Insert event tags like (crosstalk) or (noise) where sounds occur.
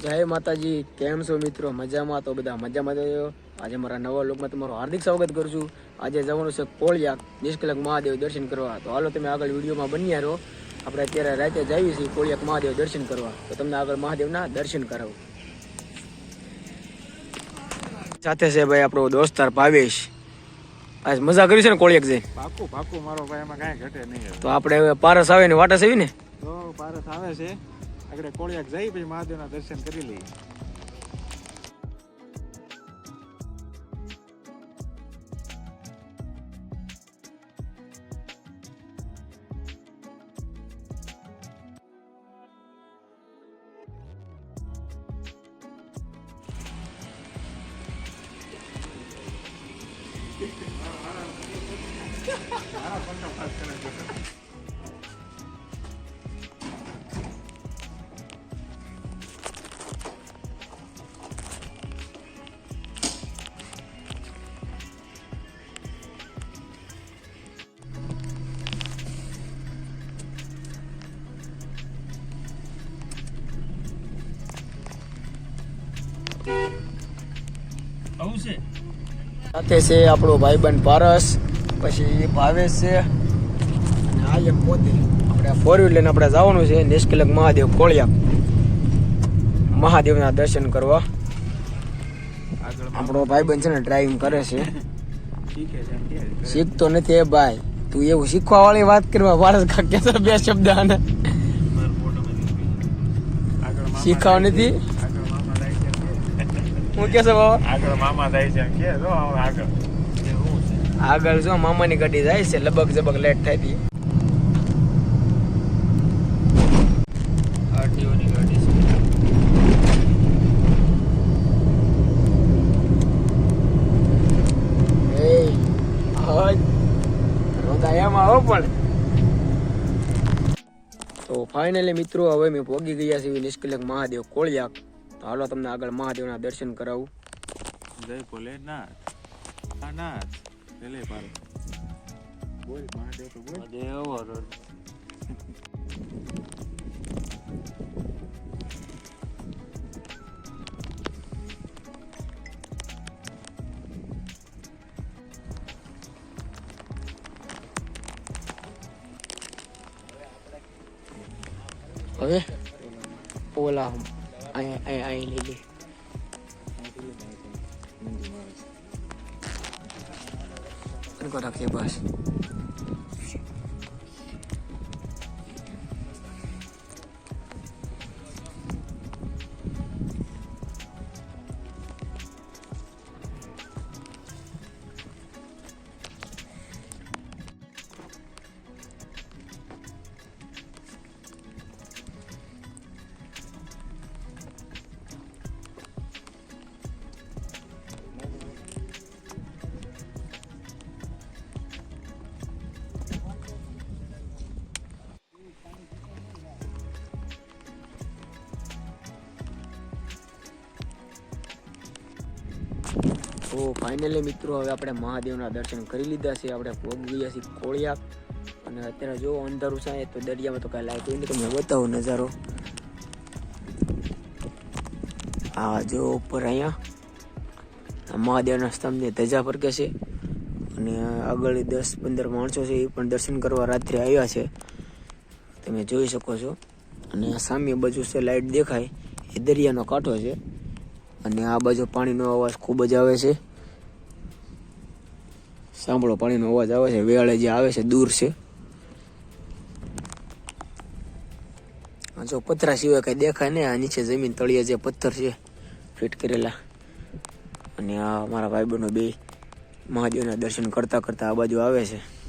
જય માતાજી કેમ છો મિત્રો? મજામાં? તો બધા મજામાં જ આજે મારા નવા લોકમાં તમારું હાર્દિક સ્વાગત કરું છું. આજે જવાનું છે કોળિયા નિષ્કલક મહાદેવ દર્શન કરવા. તો હાલો તમે આગળ વિડીયોમાં બન્યા રહો. આપણે અત્યારે રાતે જઈએ છીએ કોળિયાક મહાદેવ દર્શન કરવા. તો તમને આગળ મહાદેવના દર્શન કરાવું. સાથે છે ભાઈ આપણો દોસ્તાર ભાવેશ. આજ મજા કરી છે ને કોળિયાક જઈ? પાકું પાકું મારો ભાઈ એમાં કાંઈ ઘટે નહીં તો આપણે હવે પારસ આવે ને વાટસ આવી ને? તો પારસ આવે છે. આગળ કોળિયાક જઈ પછી મહાદેવના દર્શન કરી લઈએ. (laughs) સાથે છે આપણો ભાઈબંધ પારસ પછી ભાવેશ છે. અને આ એક પોતે. આપણે ફોર વ્હીલ લઈને આપણે જવાનું છે નિષ્કલક મહાદેવ કોળિયા મહાદેવના દર્શન કરવા. આપણો ભાઈબંધ છે ને ડ્રાઇવિંગ કરે છે. શીખતો નથી એ ભાઈ. તું એવું શીખવા વાળી વાત કરવા પારસ કે તો બે શબ્દ આને. શીખાવ નથી? આગળ મામા જાય છે એમ કે. હું કે છે બાબા? આગળ મામા જાય છે કે જો આગળ. આગળ જો મામાની ગાડી જાય છે લબક જબક લેટ થાય હતી આરટીઓની ગાડી છે. એ હજ રોદાયામાં આવો પણ. તો ફાઇનલી મિત્રો હવે મેં ભોગી ગયા છીએ નિષ્કલક મહાદેવ કોળિયાક. તો હાલો તમને આગળ મહાદેવના દર્શન કરાવું. જય ભોલેનાથ નાથ ભલે પારસ બોલ મહાદેવ તો બોલ. હવે? ay ay ay lili ano ko na kay boss? તો ફાઇનલી મિત્રો હવે આપણે મહાદેવના દર્શન કરી લીધા છે. આપણે પહોંચી ગયા છીએ કોળિયા. અને અત્યારે જો અંધારું છે તો દરિયામાં તો કાંઈ લાઈટ હોય ને તમને બતાવો નજારો. આ જો ઉપર અહીંયા મહાદેવના સ્તંભની ધજા ફરકે છે. અને આગળ દસ પંદર માણસો છે, એ પણ દર્શન કરવા રાત્રે આવ્યા છે. તમે જોઈ શકો છો. અને સામે બાજુ છે લાઈટ દેખાય. એ દરિયાનો કાંઠો છે. અને આ બાજુ પાણીનો અવાજ ખૂબ જ આવે છે. સાંભળો, પાણીનો અવાજ આવે છે, વેળે જે આવે છે, દૂર છે. જો પથરા સિવાય કઈ દેખાય ને આ નીચે જમીન તળિયે જે પથ્થર છે, ફિટ કરેલા. અને આ મારા ભાઈબંધો બે મહાદેવના દર્શન કરતા કરતા આ બાજુ આવે છે.